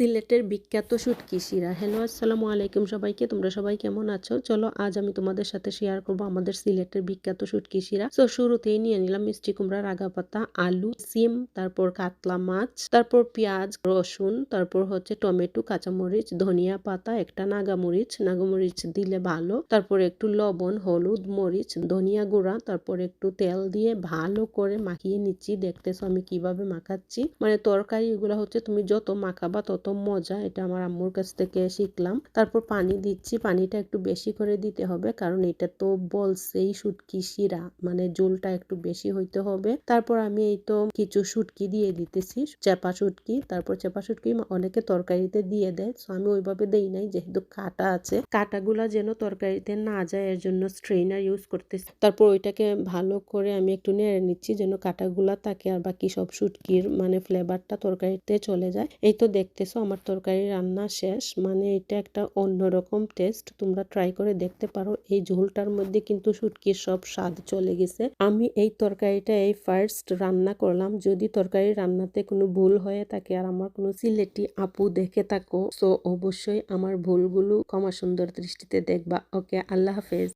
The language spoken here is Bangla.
সিলেটের বিখ্যাত শুটকি শিরা হ্যালো আসসালামু আলাইকুম সবাইকে। তোমরা সবাই কেমন আছো? চলো, আজ আমি তোমাদের সাথে শেয়ার করব আমাদের সিলেটের বিখ্যাত শুটকি শিরা তো শুরুতেই নিয়ে নিলাম মিষ্টি কুমড়া রাগা পাতা আলু, সিম, তারপর কাতলা মাছ, তারপর পেঁয়াজ, রসুন, তারপর হচ্ছে টমেটো, কাঁচামরিচ, ধনিয়া পাতা, একটা নাগামরিচ। নাগামরিচ দিলে ভালো। তারপর একটু লবণ, হলুদ মরিচ, ধনিয়া গুঁড়া, তারপর একটু তেল দিয়ে ভালো করে মাখিয়ে নিচ্ছি। দেখতেছো আমি কীভাবে মাখাচ্ছি। মানে তরকারি এগুলো হচ্ছে তুমি যত মাখাবা তত মজা, এটা আমার আম্মুর কাছ থেকে শিখলাম। তারপর পানি দিচ্ছি, পানিটা একটু বেশি করে দিতে হবে, কারণ এটা তো বলছেই শুটকি শিরা মানে জোলটা একটু বেশি হইতে হবে। তারপর আমি এই তো কিছু শুটকি দিয়ে দিতেছি, চেপা শুটকি। তারপর চেপা শুটকি অনেকে তরকারিতে দিয়ে দেয় তো আমি ওইভাবে দেই নাই, যেহেতু কাটা আছে। কাটাগুলা যেন তরকারিতে না যায়, এর জন্য স্ট্রেনার ইউজ করতেছি। তারপর ওইটাকে ভালো করে আমি একটু নেড়ে নিচ্ছি, যেন কাটাগুলা থাকে আর বাকি সব শুটকির মানে ফ্লেভারটা তরকারিতে চলে যায়। এই তো দেখতেছো আমার তরকারি রান্না শেষ মানে এটা একটা অন্যরকম টেস্ট তোমরা ট্রাই করে দেখতে পারো। এই ঝোলটার মধ্যে কিন্তু শুটকির সব স্বাদ চলে গেছে। আমি এই তরকারিটা এই ফার্স্ট রান্না করলাম। যদি তরকারি রান্নাতে কোনো ভুল হয়ে থাকে আর আমার কোনো সিলেটি আপু দেখে থাকো, তো অবশ্যই আমার ভুলগুলো ক্ষমা সুন্দর দৃষ্টিতে দেখবা। ওকে আল্লাহ হাফেজ।